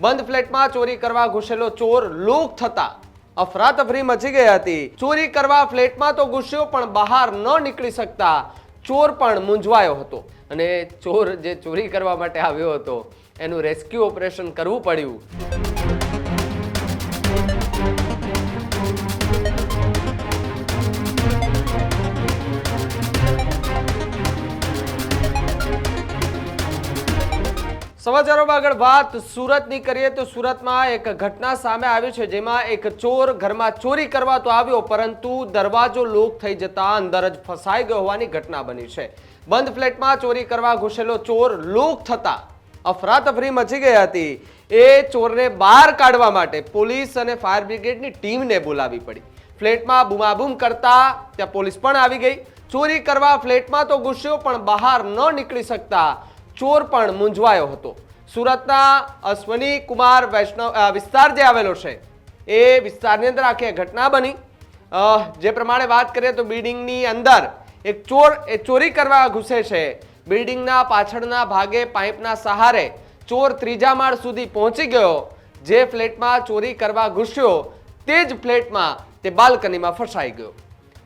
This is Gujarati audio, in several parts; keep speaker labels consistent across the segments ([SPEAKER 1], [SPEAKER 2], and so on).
[SPEAKER 1] બંધ ફ્લેટમાં ચોરી કરવા ઘૂસેલો ચોર લૂંટ થતા અફરાતફરી મચી ગઈ હતી. ચોરી કરવા ફ્લેટમાં તો ઘૂસ્યો પણ બહાર ન નીકળી શકતા ચોર પણ મૂંઝવાયો હતો. અને ચોર જે ચોરી કરવા માટે આવ્યો હતો, એનું રેસ્ક્યુ ઓપરેશન કરવું પડ્યું. સમાચારોમાં આગળ વાત. સુરતની કરીએ તો સુરતમાં એક ઘટના સામે આવી છે જેમાં એક ચોર ઘરમાં ચોરી કરવા તો આવ્યો, પરંતુ દરવાજો લોક થઈ જતા અંદર જ ફસાઈ ગયો હોવાની ઘટના બની છે. બંધ ફ્લેટમાં ચોરી કરવા ઘૂસેલો ચોર લોક થતા અફરાતફરી મચી ગઈ હતી. એ ચોરને બહાર કાઢવા માટે પોલીસ અને ફાયર બ્રિગેડની ટીમને બોલાવી પડી. ફ્લેટમાં બૂમાબૂમ કરતા ત્યાં પોલીસ પણ આવી ગઈ. ચોરી કરવા ફ્લેટમાં તો ઘૂસ્યો, પણ બહાર ન નીકળી શકતા ચોર પણ મૂંઝવાયો હતો. સુરતના અશ્વની કુમાર વૈષ્ણવ વિસ્તાર જે આવેલો છે, એ વિસ્તારની અંદર આખી ઘટના બની. જે પ્રમાણે વાત કરીએ તો બિલ્ડિંગની અંદર એક ચોર, એ ચોરી કરવા ઘૂસે છે. બિલ્ડિંગના પાછળના ભાગે પાઇપના સહારે ચોર ત્રીજા માળ સુધી પહોંચી ગયો. જે ફ્લેટમાં ચોરી કરવા ઘૂસ્યો, તે જ ફ્લેટમાં તે બાલ્કનીમાં ફસાઈ ગયો.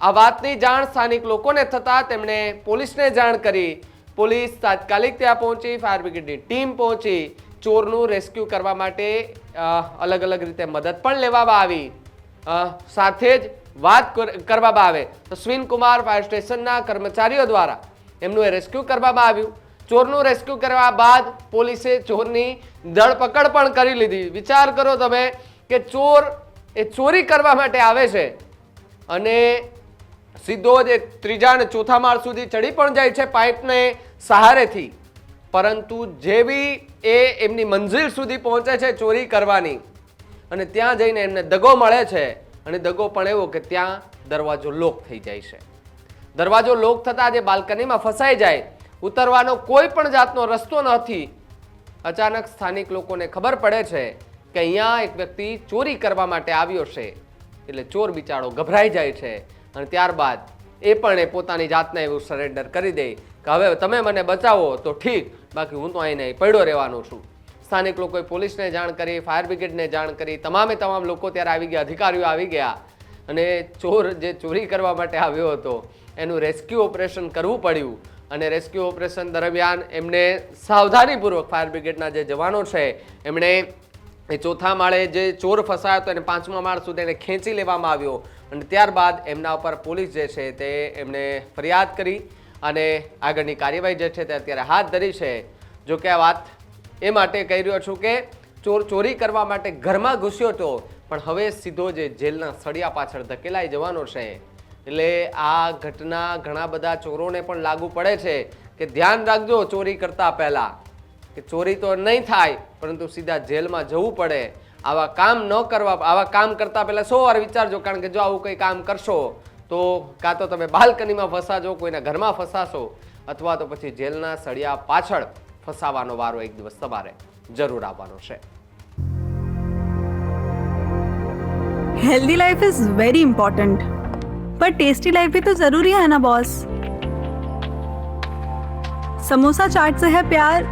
[SPEAKER 1] આ વાતની જાણ સ્થાનિક લોકોને થતાં તેમણે પોલીસને જાણ કરી પોલીસ તાત્કાલિક ત્યાં પહોંચી, ફાયર બ્રિગેડની ટીમ પહોંચી, ચોરનું રેસ્ક્યુ કરવા માટે અલગ અલગ રીતે મદદ પણ લેવામાં આવી. સાથે જ વાત કર- કરવામાં આવે તો સ્વિનકુમાર ફાયર સ્ટેશનના કર્મચારીઓ દ્વારા એમનું એ રેસ્ક્યુ કરવામાં આવ્યું. ચોરનું રેસ્ક્યુ કરવા બાદ પોલીસે ચોરની ધરપકડ પણ કરી લીધી. વિચાર કરો તમે કે ચોર એ ચોરી કરવા માટે આવે છે અને સીધો જ ત્રીજા અને ચોથા માળ સુધી ચડી પણ જાય છે પાઇપને સહારેથી. પરંતુ જેવી એ એમની મંજિલ સુધી પહોંચે છે ચોરી કરવાની, અને ત્યાં જઈને એમને દગો મળે છે, અને દગો પણ એવો કે ત્યાં દરવાજો લોક થઈ જાય છે. દરવાજો લોક થતાં જે બાલ્કનીમાં ફસાઈ જાય, ઉતરવાનો કોઈ પણ જાતનો રસ્તો નથી. અચાનક સ્થાનિક લોકોને ખબર પડે છે કે અહીંયા એક વ્યક્તિ ચોરી કરવા માટે આવ્યો છે, એટલે ચોર બિચારો ગભરાઈ જાય છે અને ત્યારબાદ એ પણ એ પોતાની જાતને એવું સરેન્ડર કરી દે કે હવે તમે મને બચાવો, તો ઠીક. બાકી હું તો અહીં નહીં પડ્યો રહેવાનો છું. સ્થાનિક લોકોએ પોલીસને જાણ કરી, ફાયર બ્રિગેડને જાણ કરી. તમામે તમામ લોકો ત્યારે આવી ગયા, અધિકારીઓ આવી ગયા. અને ચોર જે ચોરી કરવા માટે આવ્યો હતો, એનું રેસ્ક્યુ ઓપરેશન કરવું પડ્યું. અને રેસ્ક્યુ ઓપરેશન દરમિયાન એમને સાવધાનીપૂર્વક ફાયર બ્રિગેડના જે જવાનો છે, એમણે એ ચોથા માળે જે ચોર ફસાયો હતો એને પાંચમા માળ સુધી એને ખેંચી લેવામાં આવ્યો. અને ત્યારબાદ એમના ઉપર પોલીસ જે છે તે એમણે ફરિયાદ કરી અને આગળની કાર્યવાહી જે છે તે અત્યારે હાથ ધરી છે. જો કે આ વાત એ માટે કહી રહ્યો છું કે ચોર ચોરી કરવા માટે ઘરમાં ઘૂસ્યો હતો પણ હવે સીધો જે જેલના સળિયા પાછળ ધકેલાઈ જવાનો છે. એટલે આ ઘટના ઘણા બધા ચોરોને પણ લાગુ પડે છે કે ધ્યાન રાખજો ચોરી કરતા પહેલા. કે ચોરી તો નહીં થાય પરંતુ સીધા જેલમાં જવું પડે આવા કામ ન કરવા આવા કામ કરતા પહેલા સો વાર વિચારજો કારણ કે જો આવું કંઈ કામ કરશો તો કાં તો તમે બાલ્કનીમાં ફસાજો કોઈના ઘરમાં ફસાશો અથવા તો પછી જેલના સળિયા પાછળ ફસાવાનો વારો એક દિવસ તમારે જરૂર આવવાનો છે
[SPEAKER 2] healthy life is very important पर टेस्टी लाइफ भी तो जरूरी है ना बॉस समोसा चाट से है प्यार